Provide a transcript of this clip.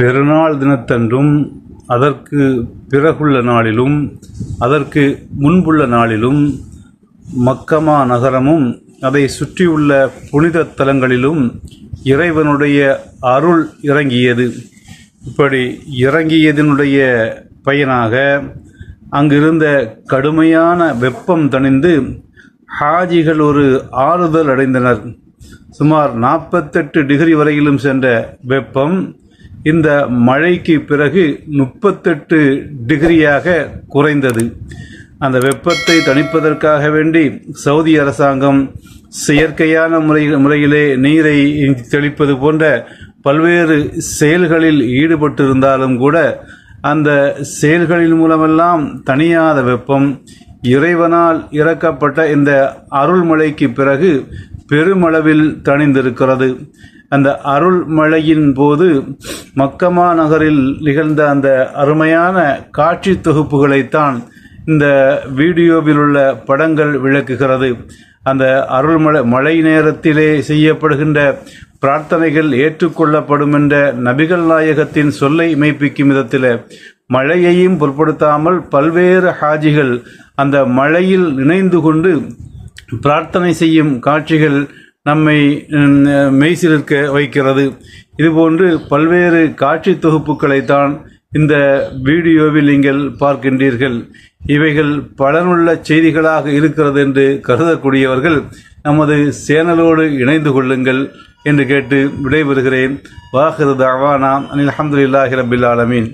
பெருநாள் தினத்தன்றும் அதற்கு பிறகுள்ள நாளிலும் அதற்கு முன்புள்ள நாளிலும் மக்கமா நகரமும் அதை சுற்றியுள்ள புனித தலங்களிலும் இறைவனுடைய அருள் இறங்கியது. இப்படி இறங்கியதனுடைய பயனாக அங்கிருந்த கடுமையான வெப்பம் தணிந்து ஹாஜிகள் ஒரு ஆறுதல் அடைந்தனர். சுமார் நாற்பத்தெட்டு டிகிரி வரையிலும் சென்ற வெப்பம் இந்த மழைக்கு பிறகு முப்பத்தெட்டு டிகிரியாக குறைந்தது. அந்த வெப்பத்தை தணிப்பதற்காக வேண்டி சவுதி அரசாங்கம் செயற்கையான முறை முறையிலே நீரை தெளிப்பது போன்ற பல்வேறு செயல்களில் ஈடுபட்டிருந்தாலும் கூட அந்த செயல்களின் மூலமெல்லாம் தணியாத வெப்பம் இறைவனால் இறக்கப்பட்ட இந்த அருள்மழைக்கு பிறகு பெருமளவில் தணிந்திருக்கிறது. அந்த அருள் மழையின் போது மக்கமா நகரில் நிகழ்ந்த அந்த அருமையான காட்சி தொகுப்புகளைத்தான் இந்த வீடியோவில் உள்ள படங்கள் விளக்குகிறது. அந்த அருள்மழை மழை நேரத்திலே செய்யப்படுகின்ற பிரார்த்தனைகள் ஏற்றுக்கொள்ளப்படும் என்ற நபிகள் நாயகத்தின் சொல்லை மெய்ப்பிக்கும் விதத்தில் மழையையும் பொருட்படுத்தாமல் பல்வேறு ஹாஜிகள் அந்த மழையில் இணைந்து கொண்டு பிரார்த்தனை செய்யும் காட்சிகள் நம்மை மெய்சிலிருக்க வைக்கிறது. இதுபோன்று பல்வேறு காட்சி தொகுப்புகளைத்தான் இந்த வீடியோவில் நீங்கள் பார்க்கின்றீர்கள். இவைகள் பலனுள்ள செய்திகளாக இருக்கிறது என்று கருதக்கூடியவர்கள் நமது சேனலோடு இணைந்து கொள்ளுங்கள் என்று கேட்டு விடைபெறுகிறேன். வாஹிரு தாவானா. அனில் அஹமதுல்லாஹி ரபில் ஆலமீன்.